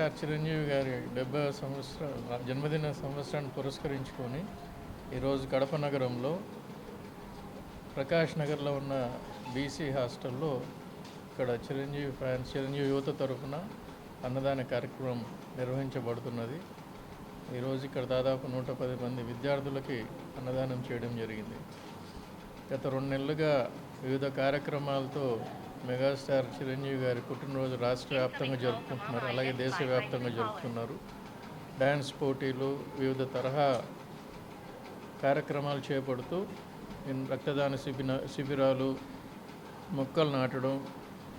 Megastar Chiranjeevi గారి డెబ్బై సంవత్సర జన్మదిన సంవత్సరాన్ని పురస్కరించుకొని ఈరోజు కడప నగరంలో ప్రకాష్ నగర్లో ఉన్న బీసీ హాస్టల్లో ఇక్కడ చిరంజీవి ఫ్యాన్స్ చిరంజీవి యువత తరఫున అన్నదాన కార్యక్రమం నిర్వహించబడుతున్నది. ఈరోజు ఇక్కడ దాదాపు నూట పది మంది విద్యార్థులకి అన్నదానం చేయడం జరిగింది. గత రెండు నెలలుగా వివిధ కార్యక్రమాలతో మెగాస్టార్ చిరంజీవి గారి పుట్టినరోజు రాష్ట్ర వ్యాప్తంగా జరుపుకుంటున్నారు. అలాగే దేశవ్యాప్తంగా జరుపుతున్నారు. డ్యాన్స్ పోటీలు వివిధ తరహా కార్యక్రమాలు చేపడుతూ రక్తదాన శిబిన శిబిరాలు మొక్కలు నాటడం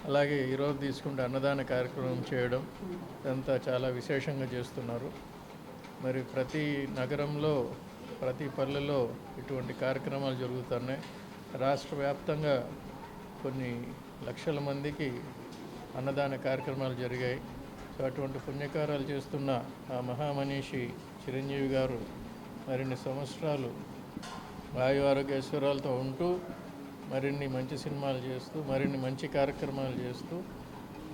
అలాగే ఈరోజు తీసుకుంటే అన్నదాన కార్యక్రమం చేయడం ఇదంతా చాలా విశేషంగా చేస్తున్నారు. మరి ప్రతి నగరంలో ప్రతి పల్లెలో ఇటువంటి కార్యక్రమాలు జరుగుతున్నాయి. రాష్ట్ర వ్యాప్తంగా కొన్ని లక్షల మందికి అన్నదాన కార్యక్రమాలు జరిగాయి. సో అటువంటి పుణ్యకారాలు చేస్తున్న ఆ మహామనీషి చిరంజీవి గారు మరిన్ని సంవత్సరాలు ఆయు ఆరోగ్యశ్వరాలతో ఉంటూ మరిన్ని మంచి సినిమాలు చేస్తూ మరిన్ని మంచి కార్యక్రమాలు చేస్తూ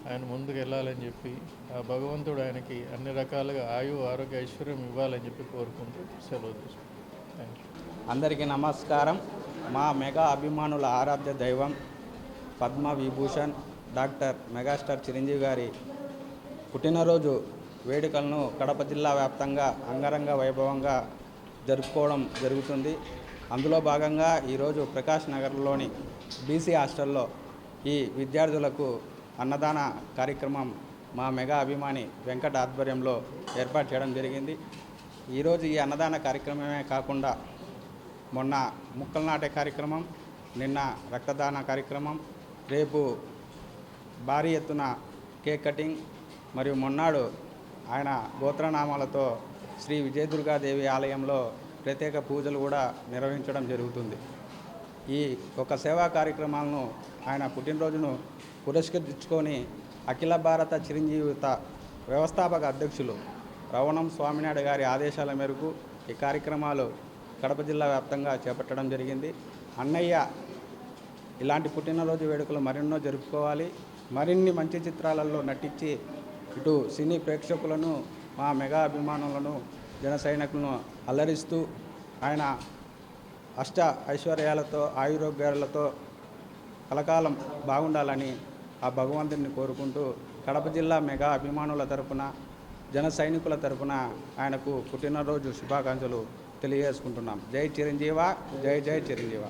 ఆయన ముందుకు వెళ్ళాలని చెప్పి ఆ భగవంతుడు ఆయనకి అన్ని రకాలుగా ఆయు ఆరోగ్య ఐశ్వర్యం ఇవ్వాలని చెప్పి కోరుకుంటూ సెలవు తీసుకుంటాం థ్యాంక్ యూ అందరికీ నమస్కారం. మా మెగా అభిమానుల ఆరాధ్య దైవం పద్మ విభూషణ్ డాక్టర్ మెగాస్టార్ చిరంజీవి గారి పుట్టినరోజు వేడుకలను కడప జిల్లా వ్యాప్తంగా అంగరంగ వైభవంగా జరుపుకోవడం జరుగుతుంది. అందులో భాగంగా ఈరోజు ప్రకాష్ నగర్లోని బీసీ హాస్టల్లో ఈ విద్యార్థులకు అన్నదాన కార్యక్రమం మా మెగా అభిమాని వెంకట ఆధ్వర్యంలో ఏర్పాటు చేయడం జరిగింది. ఈరోజు ఈ అన్నదాన కార్యక్రమమే కాకుండా మొన్న ముక్కలు నాటే కార్యక్రమం నిన్న రక్తదాన కార్యక్రమం రేపు భారీ ఎత్తున కేక్ కటింగ్ మరియు మొన్నాడు ఆయన గోత్రనామాలతో శ్రీ విజయదుర్గాదేవి ఆలయంలో ప్రత్యేక పూజలు కూడా నిర్వహించడం జరుగుతుంది. ఈ ఒక సేవా కార్యక్రమాలను ఆయన పుట్టినరోజును పురస్కరించుకొని అఖిల భారత చిరంజీవిత వ్యవస్థాపక అధ్యక్షులు రవణం స్వామినాయుడు గారి ఆదేశాల మేరకు ఈ కార్యక్రమాలు కడప జిల్లా వ్యాప్తంగా చేపట్టడం జరిగింది. అన్నయ్య ఇలాంటి పుట్టినరోజు వేడుకలు మరెన్నో జరుపుకోవాలి. మరిన్ని మంచి చిత్రాలలో నటించి ఇటు సినీ ప్రేక్షకులను మా మెగా అభిమానులను జన సైనికులను అల్లరిస్తూ ఆయన అష్ట ఐశ్వర్యాలతో ఆయురోగ్యాలతో కలకాలం బాగుండాలని ఆ భగవంతుడిని కోరుకుంటూ కడప జిల్లా మెగా అభిమానుల తరపున జన సైనికుల తరపున ఆయనకు పుట్టినరోజు శుభాకాంక్షలు తెలియజేసుకుంటున్నాం. జై చిరంజీవ జై జై చిరంజీవ.